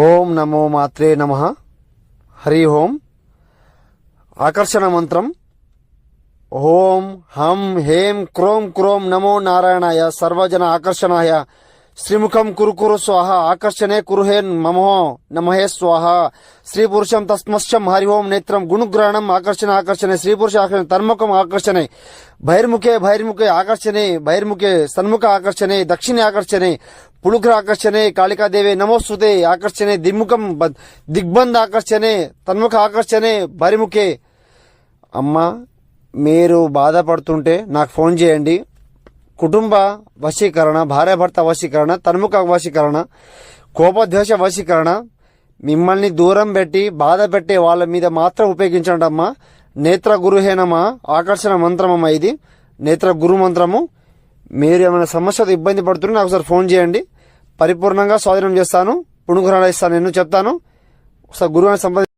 ఓం నమో మాత్రే నమ హరి ఓం ఆకర్షణ మంత్రం ఓం హం హేం క్రోం క్రోం నమో నారాయణాయ సర్వజన ఆకర్షణాయ శ్రీముఖం కురు కురు స్వాహ ఆకర్షణే కురుహేన్ మమో నమహే స్వాహ శ్రీ పురుషం తస్మశ్చం హరి ఓం నేత్రం గుణగ్రహణం ఆకర్షణ ఆకర్షణే శ్రీ పురుష ఆకర్షణ తన్ముఖం ఆకర్షణే బహిర్ముఖే బహిర్ముఖే ఆకర్షణే బహిర్ముఖే సన్ముఖ ఆకర్షణే దక్షిణ ఆకర్షణే పుళుకరాకర్షణే కాళికాదేవి నమోస్తుతే ఆకర్షణే దిగ్ముఖం దిగ్బంధ ఆకర్షణే తన్ముఖ ఆకర్షణే భరిముఖే అమ్మ మీరు బాధపడుతుంటే నాకు ఫోన్ చేయండి. కుటుంబ వశీకరణ భార్యాభర్త వశీకరణ తన్ముఖ వశీకరణ కోపద్వేష వశీకరణ మిమ్మల్ని దూరం పెట్టి బాధ పెట్టే వాళ్ళ మీద మాత్రం ఉపయోగించండి అమ్మా నేత్ర గురుహేనమ్మా ఆకర్షణ మంత్రమమ్మా ఇది. నేత్ర గురు మంత్రము మీరు ఏమైనా సమస్యతో ఇబ్బంది పడుతుంటే నాకు ఒకసారి ఫోన్ చేయండి. పరిపూర్ణంగా స్వాధీనం చేస్తాను. పుణుగురాలు ఇస్తాను. నేను చెప్తాను. ఒకసారి గురువుని సంప్రదించి